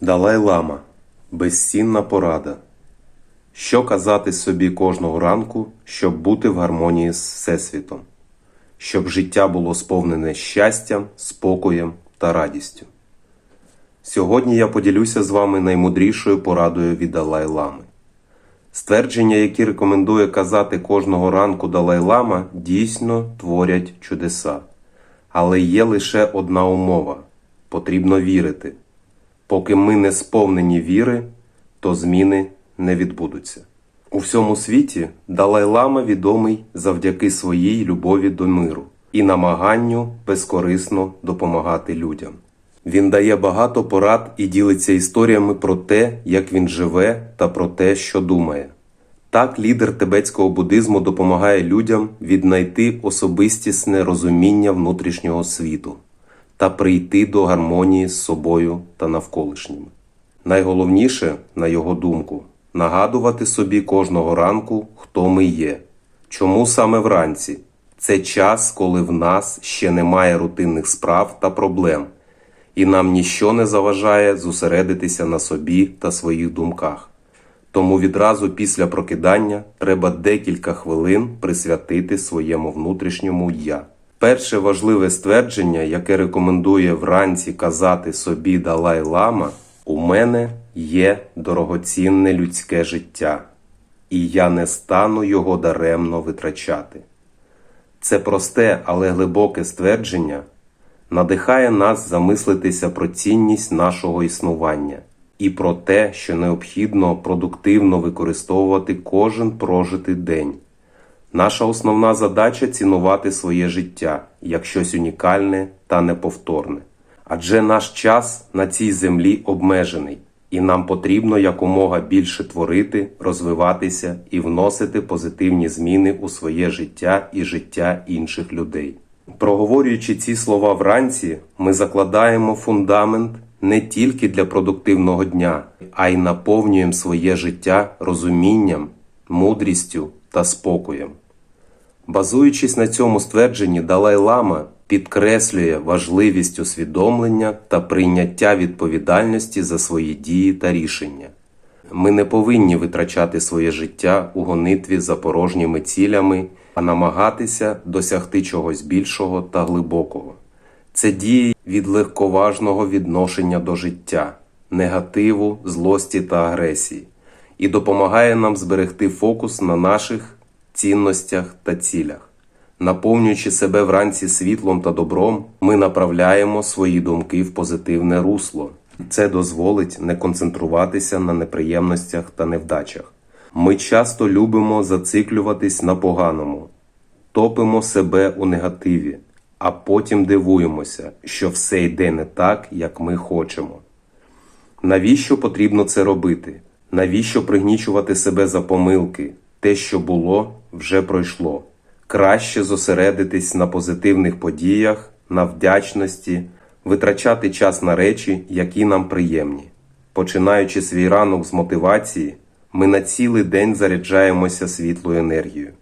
Далай Лама безцінна порада. Що казати собі кожного ранку, щоб бути в гармонії з Всесвітом, щоб життя було сповнене щастям, спокоєм та радістю. Сьогодні я поділюся з вами наймудрішою порадою від Далай Лами. Ствердження, які рекомендує казати кожного ранку Далай Лама, дійсно творять чудеса. Але є лише одна умова потрібно вірити. Поки ми не сповнені віри, то зміни не відбудуться. У всьому світі Далай-Лама відомий завдяки своїй любові до миру і намаганню безкорисно допомагати людям. Він дає багато порад і ділиться історіями про те, як він живе та про те, що думає. Так лідер тибетського буддизму допомагає людям віднайти особистісне розуміння внутрішнього світу та прийти до гармонії з собою та навколишніми. Найголовніше, на його думку, нагадувати собі кожного ранку, хто ми є. Чому саме вранці? Це час, коли в нас ще немає рутинних справ та проблем, і нам ніщо не заважає зосередитися на собі та своїх думках. Тому відразу після прокидання треба декілька хвилин присвятити своєму внутрішньому я. Перше важливе ствердження, яке рекомендує вранці казати собі Далай Лама, у мене є дорогоцінне людське життя, і я не стану його даремно витрачати. Це просте, але глибоке ствердження надихає нас замислитися про цінність нашого існування і про те, що необхідно продуктивно використовувати кожен прожитий день. Наша основна задача цінувати своє життя як щось унікальне та неповторне. Адже наш час на цій землі обмежений, і нам потрібно якомога більше творити, розвиватися і вносити позитивні зміни у своє життя і життя інших людей. Проговорюючи ці слова вранці, ми закладаємо фундамент не тільки для продуктивного дня, а й наповнюємо своє життя розумінням, мудрістю та спокоєм. Базуючись на цьому ствердженні, Далай Лама підкреслює важливість усвідомлення та прийняття відповідальності за свої дії та рішення. Ми не повинні витрачати своє життя у гонитві за порожніми цілями, а намагатися досягти чогось більшого та глибокого. Це діє від легковажного відношення до життя, негативу, злості та агресії, і допомагає нам зберегти фокус на наших цінностях та цілях. Наповнюючи себе вранці світлом та добром, ми направляємо свої думки в позитивне русло. Це дозволить не концентруватися на неприємностях та невдачах. Ми часто любимо зациклюватись на поганому, топимо себе у негативі, а потім дивуємося, що все йде не так, як ми хочемо. Навіщо потрібно це робити? Навіщо пригнічувати себе за помилки? Те, що було, вже пройшло. Краще зосередитись на позитивних подіях, на вдячності, витрачати час на речі, які нам приємні. Починаючи свій ранок з мотивації, ми на цілий день заряджаємося світлою енергією.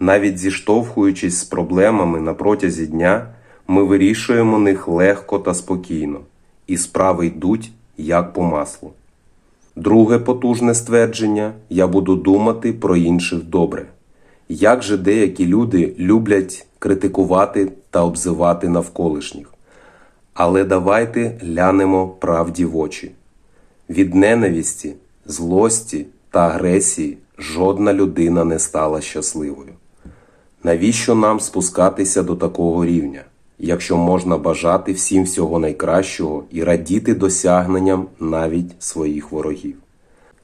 Навіть зіштовхуючись з проблемами на протязі дня, ми вирішуємо них легко та спокійно, і справи йдуть як по маслу. Друге потужне ствердження я буду думати про інших добре. Як же деякі люди люблять критикувати та обзивати навколишніх. Але давайте глянемо правді в очі. Від ненависті, злості та агресії жодна людина не стала щасливою. Навіщо нам спускатися до такого рівня, якщо можна бажати всім всього найкращого і радіти досягненням навіть своїх ворогів?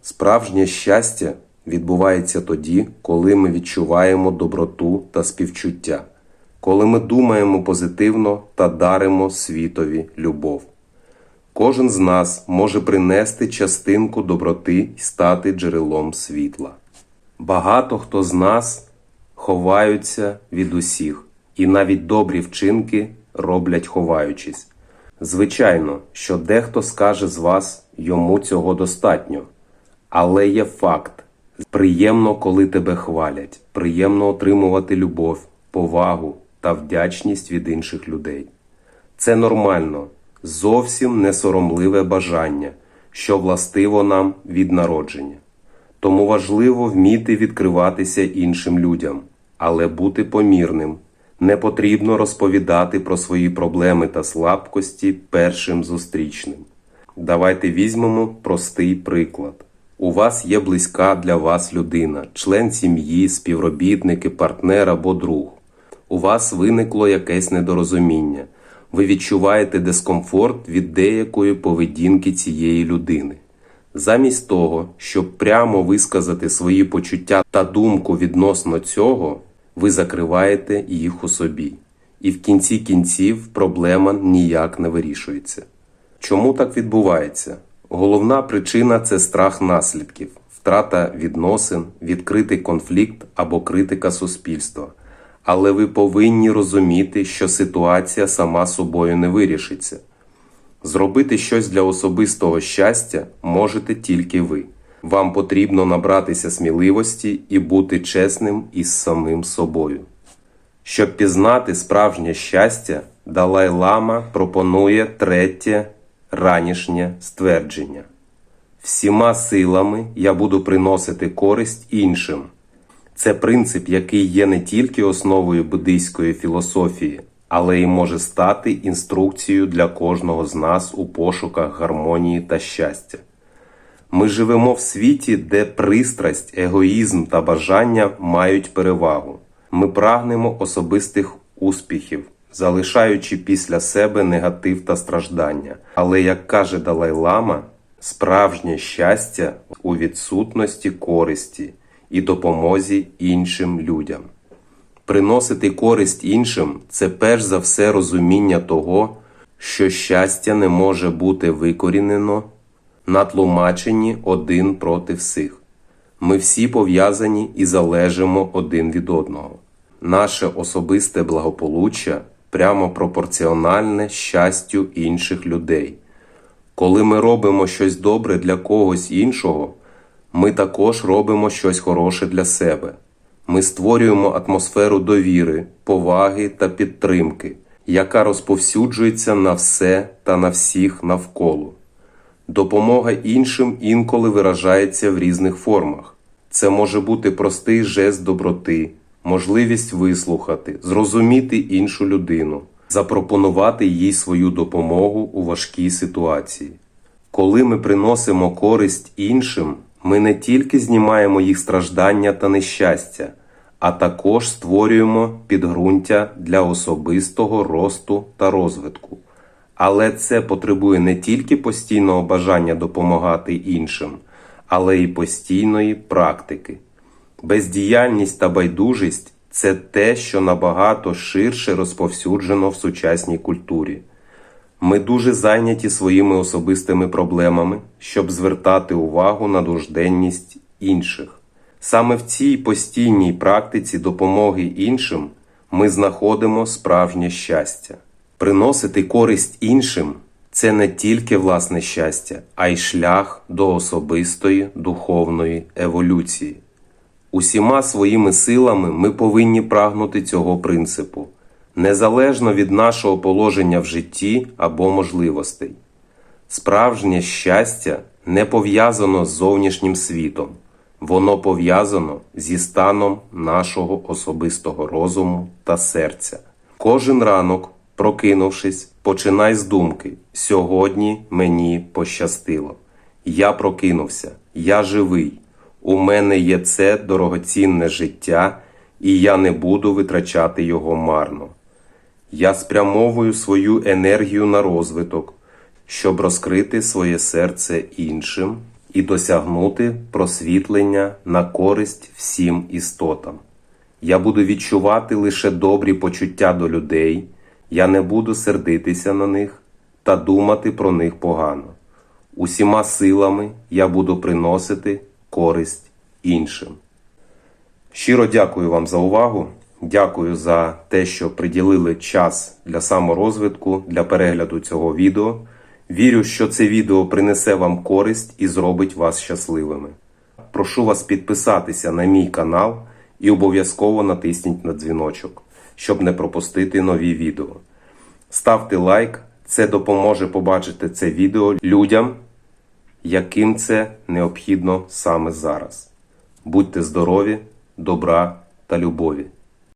Справжнє щастя відбувається тоді, коли ми відчуваємо доброту та співчуття, коли ми думаємо позитивно та даримо світові любов. Кожен з нас може принести частинку доброти і стати джерелом світла. Багато хто з нас ховаються від усіх, і навіть добрі вчинки роблять ховаючись. Звичайно, що дехто скаже з вас йому цього достатньо, але є факт. Приємно, коли тебе хвалять, приємно отримувати любов, повагу та вдячність від інших людей. Це нормально, зовсім не соромливе бажання, що властиво нам від народження. Тому важливо вміти відкриватися іншим людям, але бути помірним. Не потрібно розповідати про свої проблеми та слабкості першим зустрічним. Давайте візьмемо простий приклад. У вас є близька для вас людина, член сім'ї, співробітники, партнер або друг. У вас виникло якесь недорозуміння. Ви відчуваєте дискомфорт від деякої поведінки цієї людини. Замість того, щоб прямо висказати свої почуття та думку відносно цього, ви закриваєте їх у собі. І в кінці кінців проблема ніяк не вирішується. Чому так відбувається? Головна причина це страх наслідків, втрата відносин, відкритий конфлікт або критика суспільства. Але ви повинні розуміти, що ситуація сама собою не вирішиться. Зробити щось для особистого щастя можете тільки ви. Вам потрібно набратися сміливості і бути чесним із самим собою. Щоб пізнати справжнє щастя, Далай Лама пропонує третє ранішнє ствердження. Всіма силами я буду приносити користь іншим. Це принцип, який є не тільки основою буддийської філософії, але й може стати інструкцією для кожного з нас у пошуках гармонії та щастя. Ми живемо в світі, де пристрасть, егоїзм та бажання мають перевагу. Ми прагнемо особистих успіхів, залишаючи після себе негатив та страждання. Але, як каже Далай Лама, справжнє щастя у відсутності користі і допомозі іншим людям. Приносити користь іншим це перш за все розуміння того, що щастя не може бути викорінено на тлумаченні один проти всіх. Ми всі пов'язані і залежимо один від одного. Наше особисте благополуччя прямо пропорціональне щастю інших людей. Коли ми робимо щось добре для когось іншого, ми також робимо щось хороше для себе. Ми створюємо атмосферу довіри, поваги та підтримки, яка розповсюджується на все та на всіх навколо. Допомога іншим інколи виражається в різних формах. Це може бути простий жест доброти, можливість вислухати, зрозуміти іншу людину, запропонувати їй свою допомогу у важкій ситуації. Коли ми приносимо користь іншим, ми не тільки знімаємо їх страждання та нещастя, а також створюємо підґрунтя для особистого росту та розвитку. Але це потребує не тільки постійного бажання допомагати іншим, але й постійної практики. Бездіяльність та байдужість це те, що набагато ширше розповсюджено в сучасній культурі. Ми дуже зайняті своїми особистими проблемами, щоб звертати увагу на нужденність інших. Саме в цій постійній практиці допомоги іншим ми знаходимо справжнє щастя. Приносити користь іншим це не тільки власне щастя, а й шлях до особистої духовної еволюції. Усіма своїми силами ми повинні прагнути цього принципу, незалежно від нашого положення в житті або можливостей. Справжнє щастя не пов'язано з зовнішнім світом, воно пов'язано зі станом нашого особистого розуму та серця. Кожен ранок, прокинувшись, починай з думки: сьогодні мені пощастило. Я прокинувся, я живий. У мене є це дорогоцінне життя, і я не буду витрачати його марно. Я спрямовую свою енергію на розвиток, щоб розкрити своє серце іншим і досягнути просвітлення на користь всім істотам. Я буду відчувати лише добрі почуття до людей, я не буду сердитися на них та думати про них погано. Усіма силами я буду приносити користь іншим. Щиро дякую вам за увагу. Дякую за те, що приділили час для саморозвитку, для перегляду цього відео. Вірю, що це відео принесе вам користь і зробить вас щасливими. Прошу вас підписатися на мій канал і обов'язково натисніть на дзвіночок, щоб не пропустити нові відео. Ставте лайк, це допоможе побачити це відео людям, яким це необхідно саме зараз. Будьте здорові, добра та любові.